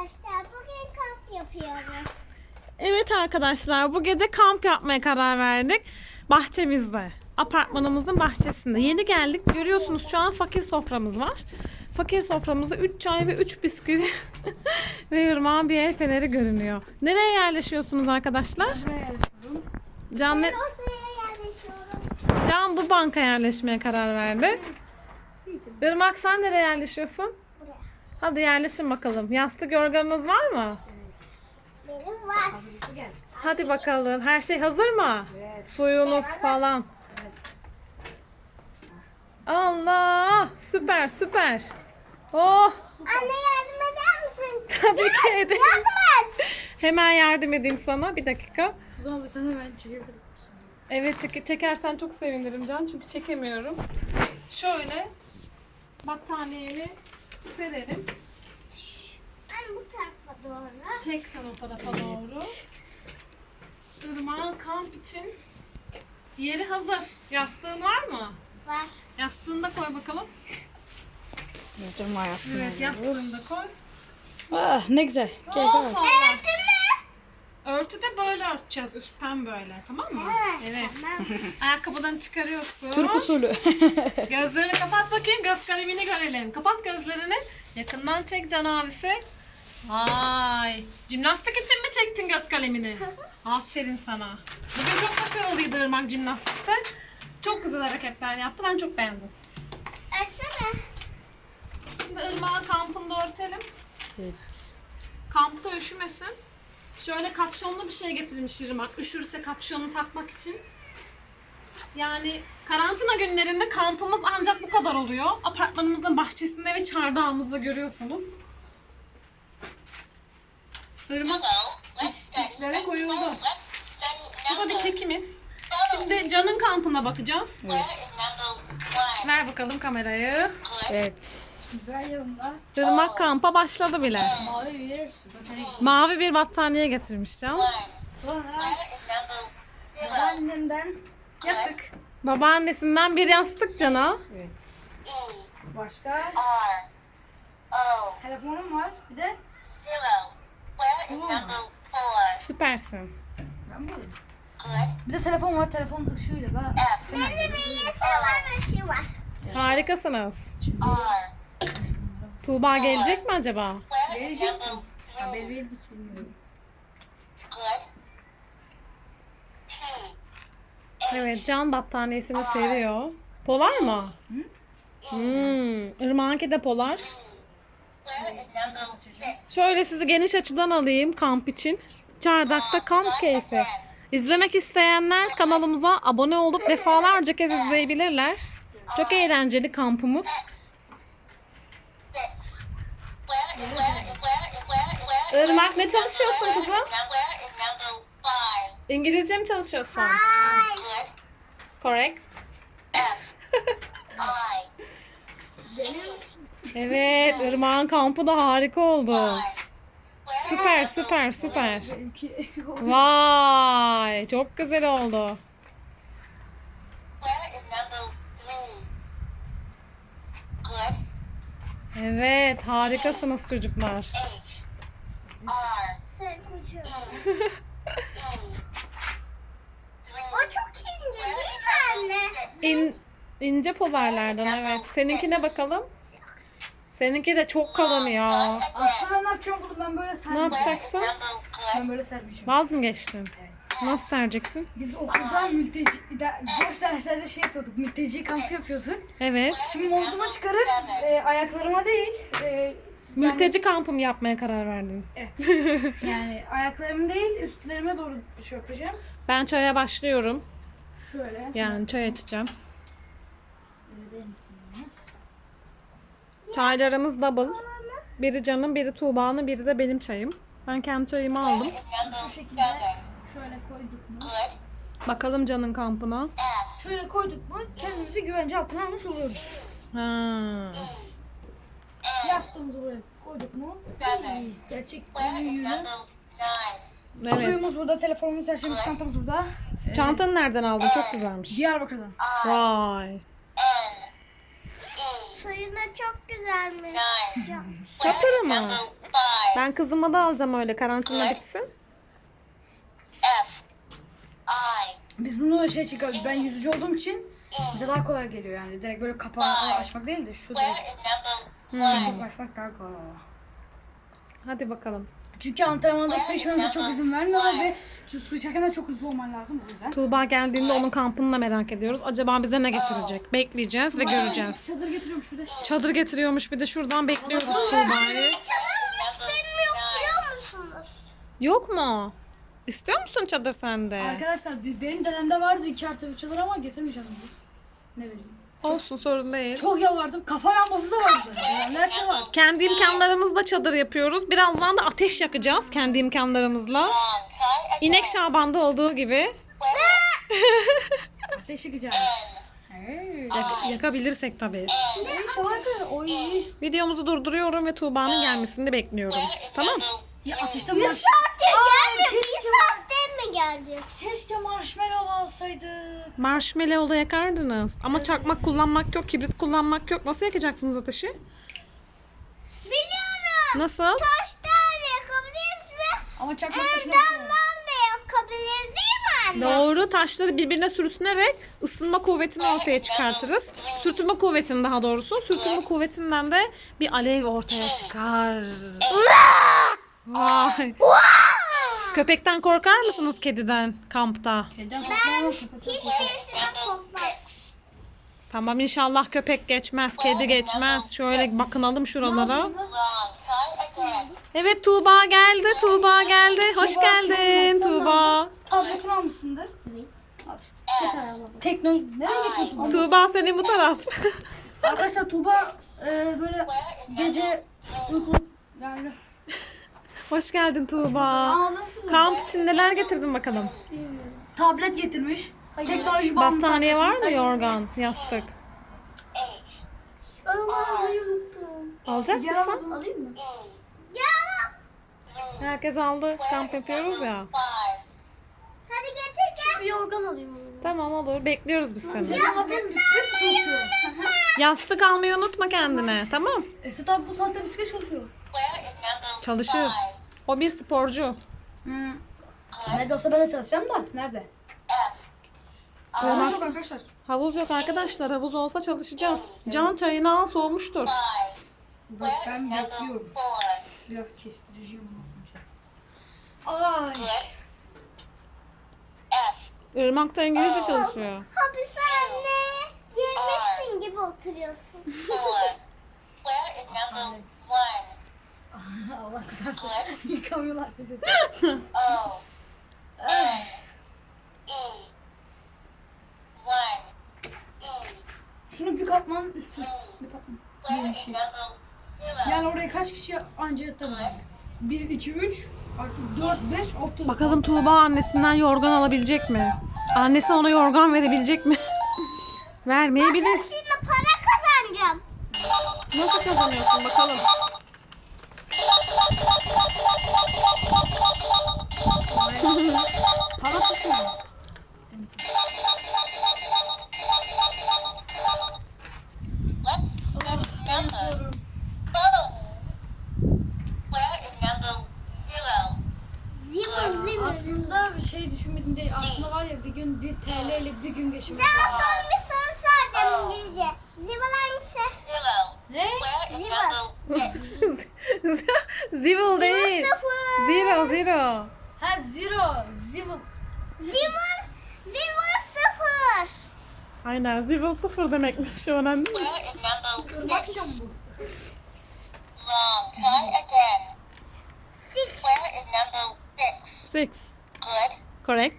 arkadaşlar bugün kamp yapıyoruz. Evet arkadaşlar bu gece kamp yapmaya karar verdik. Bahçemizde. Apartmanımızın bahçesinde. Yeni geldik. Görüyorsunuz şu an fakir soframız var. Fakir soframızda 3 çay ve 3 bisküvi ve ırmağın bir el feneri görünüyor. Nereye yerleşiyorsunuz arkadaşlar? Can, ne- Ben odaya yerleşiyorum. Can bu banka yerleşmeye karar verdi. Irmak sen nereye yerleşiyorsun? Hadi yerleşin bakalım. Yastık yorganınız var mı? Benim var. Hadi bakalım. Her şey hazır mı? Suyunuz falan. Allah! Süper süper. Oh! Anne yardım eder misin? Tabii ki ederim. Yardım et. Hemen yardım edeyim sana. Bir dakika. Suzan abla sen hemen çekebilir misin? Evet çek- çekersen çok sevinirim Can. Çünkü çekemiyorum. Şöyle battaniyeni serelim. Anne bu tarafa doğru. Çek sen o tarafa doğru. Irmağın kamp için yeri hazır. Yastığın var mı? Var. Yastığını da koy bakalım. Ayasını Evet yastığını da koy. Ah ne güzel. Gel Oh, gel. Allah. Örtü de böyle örteceğiz. Üstten böyle. Tamam mı? Evet. Tamam. Ayakkabıdan çıkarıyorsun. Türk usulü. Gözlerini kapat bakayım. Göz kalemini görelim. Kapat gözlerini. Yakından çek Can abisi. Vay. Jimnastik için mi çektin göz kalemini? Aferin sana. Bugün çok başarılıydı Irmak jimnastikte. Çok güzel hareketler yaptı. Ben çok beğendim. Örtsene. Şimdi Irmak'ın kampını da örtelim. evet. Kampta üşümesin. Şöyle kapşonlu bir şey getirmiş Irmak. Üşürse kapşonu takmak için. Yani karantina günlerinde kampımız ancak bu kadar oluyor. Apartmanımızın bahçesinde ve çardağımızda görüyorsunuz. Irmak iş, işlere koyuldu. Bu da bir kekimiz. Şimdi Can'ın kampına bakacağız. Ver bakalım kamerayı. Evet. Ben Irmak kampa başladı bile. mavi bir battaniye getirmiş Can. Sonra annemden Yastık. Babaannesinden bir yastık Can'a. Evet. Başka telefonum var. Bir de Süpersin. ben buradayım. Bir de telefon var. Telefon ışığıyla da Benim de ve şey var. Harikasınız. Tuğba gelecek mi acaba? gelecek mi? Haber verdik bilmiyorum. Evet, Can battaniyesini seriyor. Polar mı? Hmm, Irmak'ınki de polar. Şöyle sizi geniş açıdan alayım kamp için. Çardakta kamp keyfi. İzlemek isteyenler kanalımıza abone olup defalarca kez izleyebilirler. Çok eğlenceli kampımız. Irmak ne çalışıyorsun kızım? İngilizce mi çalışıyorsun? Correct. Evet, Irmak'ın kampı da harika oldu. Süper, süper, süper. Vay, çok güzel oldu. Evet, harikasınız çocuklar. Sarı kucu. o çok ince değil mi anne? İn, ince polarlardan evet. Seninkine bakalım. Seninki de çok kalın ya. Aslında ben ne yapacağım bunu ben böyle Ne sermeyeceğim. yapacaksın? Ben böyle sermeyeceğim. Vaz mı geçtin? Nasıl sereceksin? Biz okulda mülteci, de- boş derslerde şey yapıyorduk, mülteci kampı yapıyorduk. Evet. Şimdi montumu çıkarıp e, ayaklarıma değil, e, Mülteci kampı yapmaya karar verdin? evet, yani ayaklarım değil, üstlerime doğru şey yapacağım. Ben çaya başlıyorum. Şöyle. Yani çay açacağım. Öyle değil misiniz? Çaylarımız double. Biri Can'ın, biri Tuğba'nın, biri de benim çayım. Ben kendi çayımı aldım. Bu şekilde şöyle koyduk mu? Bakalım Can'ın kampına. Şöyle koyduk mu kendimizi güvence altına almış oluyoruz. Ha. Yastığımızı buraya koyduk mu? Gerçek yürü. Evet. Suyumuz burada, telefonumuz, her şeyimiz, çantamız burada. Çantanı nereden aldın? Çok güzelmiş. Diyarbakır'dan. Vay. Suyuna çok güzelmiş. Kapırı mı? Ben kızıma da alacağım öyle karantina bitsin. I Biz bunu şey çıkardık. Ben yüzücü olduğum için bize daha kolay geliyor yani. Direkt böyle kapağı açmak değil de şu direkt daha kolay. Hadi bakalım. Çünkü antrenmanda su içmemize çok izin vermiyorlar ve şu su içerken de çok hızlı olman lazım o yüzden. Tuğba geldiğinde onun kampını da merak ediyoruz. Acaba bize ne getirecek? Bekleyeceğiz ve göreceğiz. Çadır getiriyorum şurada. Çadır getiriyormuş bir de şuradan bekliyoruz Tuğba'yı. Çalınmış benim yok biliyor musunuz? Yok mu? İstiyor musun çadır sende? Arkadaşlar benim dönemde vardı iki artı bir çadır ama getirmeyeceğim. Ne bileyim. Olsun sorun değil. Çok yalvardım. Kafa lambası da vardı. Yani her şey var. Kendi imkanlarımızla çadır yapıyoruz. Birazdan da ateş yakacağız kendi imkanlarımızla. İnek Şaban'da olduğu gibi Ateş yakacağız. Yak- yakabilirsek tabii. Oy. Videomuzu durduruyorum ve Tuğba'nın gelmesini bekliyorum. Tamam. Ya ateşte marş... Saatte gelmiyor. saatte mi geleceğiz? Keşke marshmallow alsaydık. Marshmallow'da yakardınız. Ama çakmak kullanmak yok, kibrit kullanmak yok. Nasıl yakacaksınız ateşi? Biliyorum. Nasıl? Taştan yakabiliriz ve Ama çakmak dışına damdan da yakabiliriz değil mi anne? Doğru. Taşları birbirine sürtünerek ısınma kuvvetini ortaya çıkartırız. Sürtünme kuvvetini daha doğrusu. Sürtünme kuvvetinden de bir alev ortaya çıkar. Vay. Köpekten korkar mısınız kediden kampta? Kediden. Hiçbirisinden korkmam. Tamam inşallah köpek geçmez, kedi geçmez. Şöyle bakınalım şuralara. Evet Tuğba geldi, Tuğba geldi. Hoş geldin Tuğba. Tabletini almışsındır. Al işte. Teknoloji. Nereye geçiyor Tuğba? Tuğba senin bu taraf. Arkadaşlar Tuğba e, böyle gece uykulu yani Hoş geldin Tuğba. anladınız mi? Kamp için neler getirdin bakalım? Tablet getirmiş. Teknoloji bağımlısı. Battaniye var mı yorgan, yastık? Allah'ı unuttum. Alacak mısın? al- alayım mı? Herkes aldı. Kamp yapıyoruz ya. Hadi getir gel. Bir yorgan alayım. Tamam olur. Bekliyoruz biz seni. Yapayım? Bisiklet çalışıyor? Yastık almayı unutma kendine. Tamam. Esat abi bu saatte bisiklet çalışıyor. Çalışır. O bir sporcu. Hmm. Nerede olsa ben de çalışacağım da. Nerede? Havuz yok arkadaşlar. Havuz yok arkadaşlar. Havuz olsa çalışacağız. Can çayını al soğumuştur. Bak ben bekliyorum. Biraz kestireceğim. Ay. Irmak'ta İngilizce çalışıyor. Hapishane yemişsin gibi oturuyorsun. Allah kızarsın. Yıkamıyorlar sesi. O. N. E. One. Şunu bir katman üstü. Bir katman. Bir şey. number zero? Yani oraya kaç kişi anca yani. 1, 2, 3, artık 4, 5, 6. Bakalım Tuğba annesinden yorgan alabilecek mi? Annesi ona yorgan verebilecek mi? Vermeyebilir. Şimdi para kazanacağım. Nasıl kazanıyorsun bakalım. Zero. Zero. Zero. Zero sıfır. Aynen zivil sıfır demekmiş öğrendin mi? Number Irmakçam bu. Long. Try again. Six. Where is number six? Six. Good. Correct.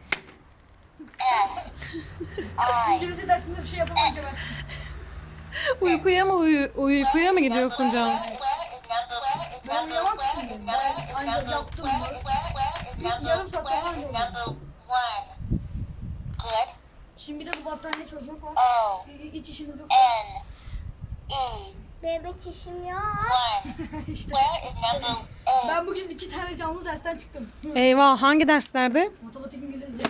I. İngilizce dersinde bir şey yapamayınca ben. Uykuya mı uyu- uykuya mı gidiyorsun Can? Where is number? Where is Ben uyumak için ben number? ancak yaptım Yarım saat sonra is uyuyorum. number one? Good. Şimdi bir de bu battaniye çözmek var. O. Hiç işimiz yok. E. Benim hiç işim yok. İşte. Ben bugün iki tane canlı dersten çıktım. Eyvah hangi derslerde? Matematik İngilizce.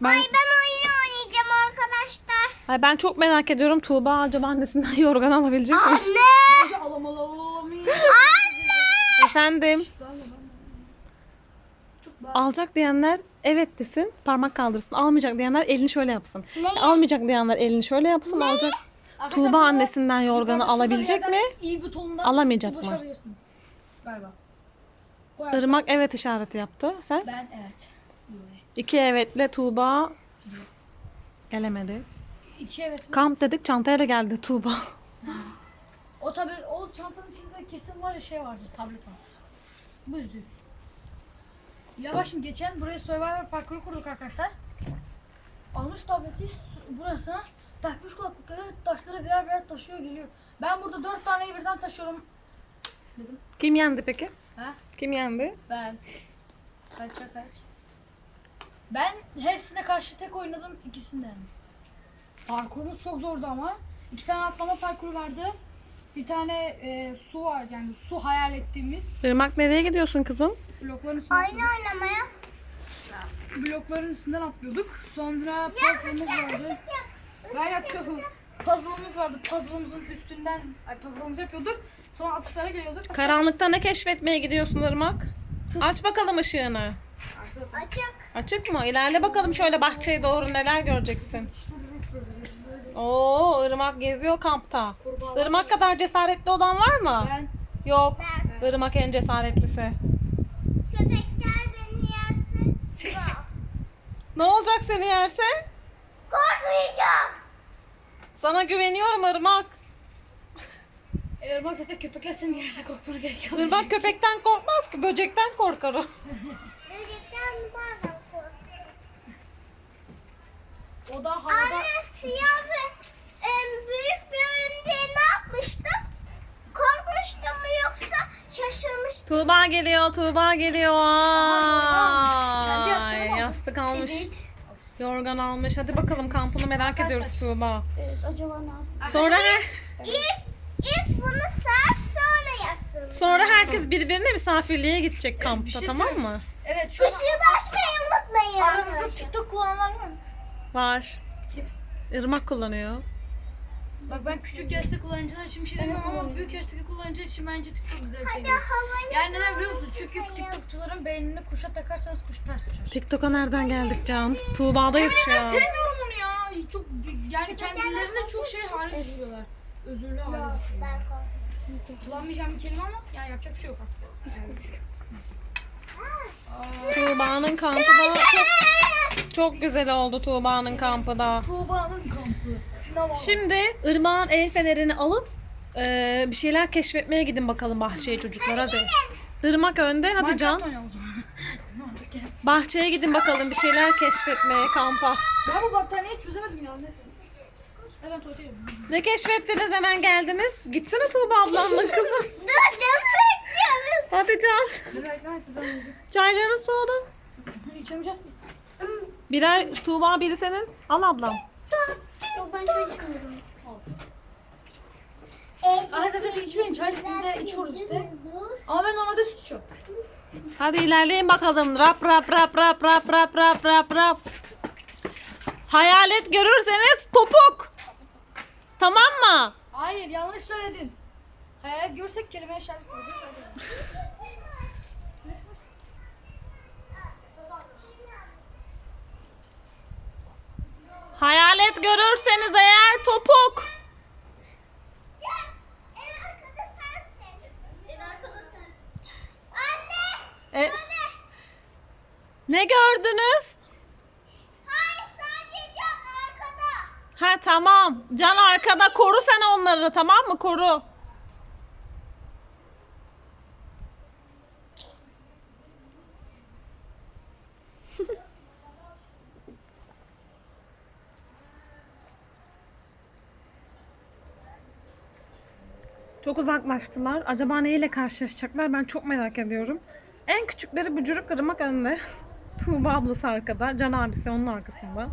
Ben, Ay ben oyun oynayacağım arkadaşlar. Ay ben çok merak ediyorum Tuğba acaba annesinden yorgan alabilecek mi? Anne. Bence alamalı alamayız. Anne. Efendim. Alacak diyenler evet desin, parmak kaldırsın. Almayacak diyenler elini şöyle yapsın. Neyi? Almayacak diyenler elini şöyle yapsın. Alacak. Arkadaşlar Tuğba bunu annesinden yorganı yukarıda alabilecek şurada mi? yerden İyi butonundan Alamayacak mı? ulaşabilirsiniz. Galiba. Irmak evet işareti yaptı. Sen? Ben evet. Böyle. İki evetle Tuğba gelemedi. İki evet. Kamp dedik çantaya da geldi Tuğba. O tabi o çantanın içinde kesin var ya şey vardır tablet vardır. Bu yüzde yüz. Ya bak şimdi geçen buraya Survivor parkuru kurduk arkadaşlar. Almış tableti burasına takmış kulaklıkları taşları birer birer taşıyor geliyor. Ben burada dört taneyi birden taşıyorum. Dedim. Kim yendi peki? Ha? Kim yendi? Ben. Kaç ya kaç. Ben hepsine karşı tek oynadım ikisinden. Parkurumuz çok zordu ama. İki tane atlama parkuru vardı. Bir tane e, su var yani su hayal ettiğimiz Irmak nereye gidiyorsun kızım? Blokların üstünden Oyun oynamaya. blokların üstünden atlıyorduk. Sonra puzzle'ımız vardı. Gayret yok. Puzzle'ımız vardı. Puzzle'ımızın üstünden ay puzzle'ımızı yapıyorduk. Sonra atışlara geliyorduk. Karanlıkta ne keşfetmeye gidiyorsun Irmak? Aç bakalım ışığını. Açık. Açık mı? İlerle bakalım şöyle bahçeye doğru neler göreceksin. Oo, Irmak geziyor kampta. Irmak kadar cesaretli olan var mı? Ben Yok. Irmak en cesaretlisi. Köpekler beni yerse çıkar. Ne olacak seni yerse? Korkmayacağım. Sana güveniyorum Irmak. Eğer bak zaten köpekler seni yerse korkmana gerek yok. Irmak köpekten korkmaz ki, böcekten korkar o. Böcekten bazen korkuyorum. O da havada Anne siyah ve em, büyük bir örümceği ne yapmıştım? Korkmuştum mu yoksa şaşırmıştım. Tuğba geliyor, Tuğba geliyor. Ay, yastık almış. Evet. Yorgan almış. Hadi bakalım kampını merak ediyoruz Tuğba. Evet acaba ne yapayım? Sonra her, İlk, ilk bunu sar sonra yasın. sonra herkes birbirine misafirliğe gidecek kampta şey tamam söyleyeyim. mı? Evet şu Işığı da açmayı unutmayın. aramızda. TikTok kullananlar var mı? Var. Kim? Irmak kullanıyor. Bak ben küçük yaşta kullanıcılar için bir şey demiyorum ama büyük yaştaki kullanıcılar için bence TikTok güzel bir şey Yani neden biliyor musun? Çünkü TikTokçuların beynini kuşa takarsanız kuş ters düşer. TikTok'a nereden geldik Can? Tuğba'dayız şu Ben an. sevmiyorum onu ya. Çok yani kendilerine çok şey hale düşürüyorlar. Özürlü hale korkuyorum. Kullanmayacağım bir kelime ama yani yapacak bir şey yok artık. Tuğba'nın kampı da çok, çok güzel oldu Tuğba'nın kampı da. Tuğba'nın kampı. Sinema. Şimdi Irmak'ın el fenerini alıp e, bir şeyler keşfetmeye gidin bakalım bahçeye çocuklar hadi. Irmak önde hadi Can. Bahçeye gidin bakalım bir şeyler keşfetmeye kampa. Ben bu battaniyeyi çözemedim ya. Ne? Hemen tuvalete. Ne keşfettiniz hemen geldiniz. Gitsene Tuğba ablamla kızım. Dur canım. Hadi Can. Çaylarınız soğudu. İçemeyeceğiz ki. Birer Tuğba biri senin. Al ablam. Yok ben çay içmiyorum. Aa zaten içmeyin çay biz de içiyoruz işte. Ama ben normalde süt içiyorum. Hadi ilerleyin bakalım. Rap rap rap rap rap rap rap rap rap. Hayalet görürseniz topuk. Tamam mı? Hayır yanlış söyledin. Hayalet görsek kelimeye şarkı koyacağız. Hayalet görürseniz eğer topuk. En arkada sensin. En arkada sensin. Anne. E, ne gördünüz? Hayır sadece arkada. Ha tamam. Can arkada koru sen onları tamam mı? Koru. Çok uzaklaştılar. Acaba neyle karşılaşacaklar? Ben çok merak ediyorum. En küçükleri Bücürük Irmak önde. Tuğba ablası arkada. Can abisi onun arkasında. Hey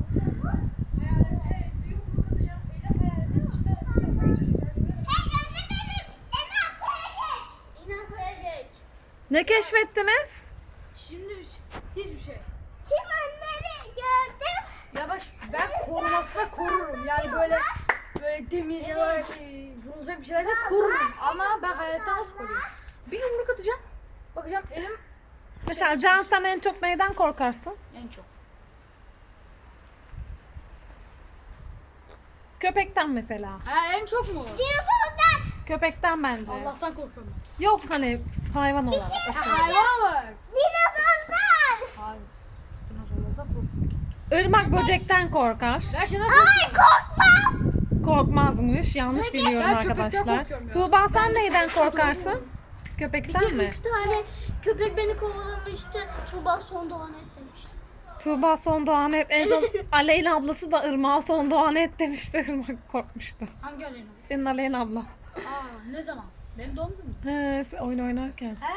anne benim. En arkaya geç. En arkaya geç. Ne keşfettiniz? Şimdi bir şey- hiçbir şey. Çimenleri gördüm. Ya bak ben korumasına korurum. Yani böyle böyle demir ya da şey, vurulacak bir şeylerden korurum. Ama ben hayaletten nasıl koruyorum? Bir yumruk atacağım. Bakacağım elim Mesela Can sen en çok neyden korkarsın? En çok. Köpekten mesela. Ha en çok mu? Dinozordan. Köpekten bence. Allah'tan korkuyorum Yok hani hayvan olarak. ben. Ha, hayvan olarak. Dinozordan. Hayır. Dinozorlardan korkuyorum. Irmak böcekten korkar. Ben şeyden Ay korkuyorum. korkmam. Korkmazmış. Yanlış biliyorum Ben köpekten arkadaşlar. korkuyorum ya. Tuğba sen neyden korkarsın? Köpekten mi? Üç tane köpek beni kovalamıştı. Tuğba son doğan et demişti. Tuğba son doğan et. En son Aleyna ablası da Irmak'a son doğan et demişti. Irmak korkmuştu. Hangi Aleyna? Senin Aleyna abla. Aa ne zaman? Benim doğum günüm. He, oyun oynarken. He.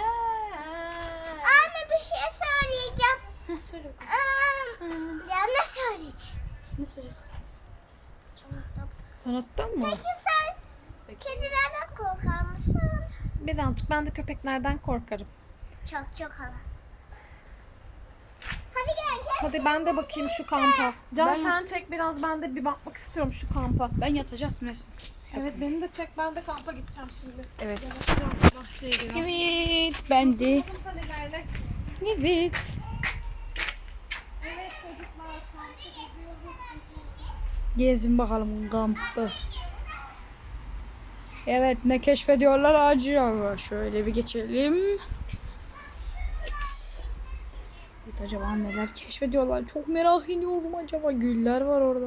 Anne bir şey söyleyeceğim. Heh, söyle bakalım. Aa, ya ne söyleyeceğim? Ne söyleyeceksin? Unuttun mu? Peki sen kedilerden korkar mısın? Birazcık ben de köpeklerden korkarım. Çok çok hala. Hadi gel gel. Hadi ben de bakayım şu kampa. Can Ben- sen çek biraz ben de bir bakmak istiyorum şu kampa. Ben yatacağız neyse. Evet beni de çek ben de kampa gideceğim şimdi. Evet. Yavaşlayalım şu bahçeye biraz. Evet ben de. Sen ilerle. Evet. Gezin bakalım kampı. Evet ne keşfediyorlar acaba? Şöyle bir geçelim. Evet. Evet acaba neler keşfediyorlar? Çok merak ediyorum acaba. Güller var orada.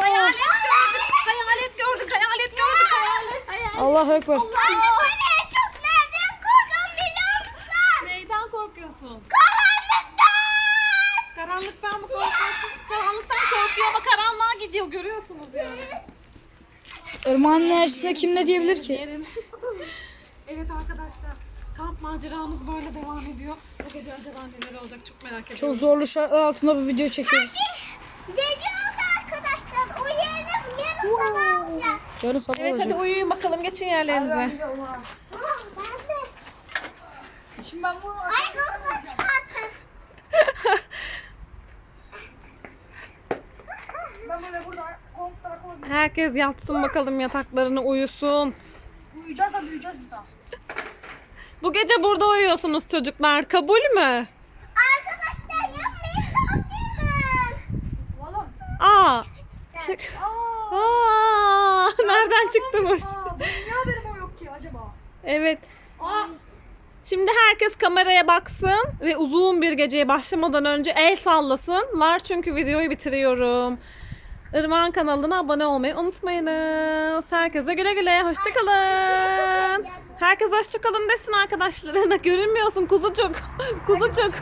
Hayalet gördük, hayalet gördük, hayalet gördük, hayalet. Allahu Ekber. Anne çok nereden korkuyorum biliyor musun? Neyden korkuyorsun? Karanlıktan. Karanlıktan mı korkuyorsun? Karanlıktan korkuyor ama karanlığa görüyorsunuz yani. Irmağın enerjisine kim ne diyebilir ki? Evet arkadaşlar kamp maceramız böyle devam ediyor. Bu gece acaba neler olacak çok merak ediyorum. Çok zorlu şartlar altında bu video çekiyoruz. Gece oldu arkadaşlar. Uyuyalım. Yarın sabah olacak. Yarın sabah Evet hadi olacak. uyuyun bakalım geçin yerlerinize. Ah, ben de. Şimdi ben bunu Ay kolumu çıkarttın. ben böyle burada kontlara koydum. Herkes yatsın bakalım yataklarını uyusun. Uyuyacağız da uyuyacağız bir daha. Bu gece burada uyuyorsunuz çocuklar kabul mü? Arkadaşlar yapmayın doğum günüm. Oğlum. Aa. Çık. Aa, nereden? Aa, benim niye haberim o yok ki acaba? Evet. Aa. Şimdi herkes kameraya baksın ve uzun bir geceye başlamadan önce el sallasınlar çünkü videoyu bitiriyorum. Irmak'ın kanalına abone olmayı unutmayınız. Herkese güle güle. Hoşçakalın. Herkes hoşçakalın desin arkadaşlarına. Görünmüyorsun kuzucuk. Kuzucuk.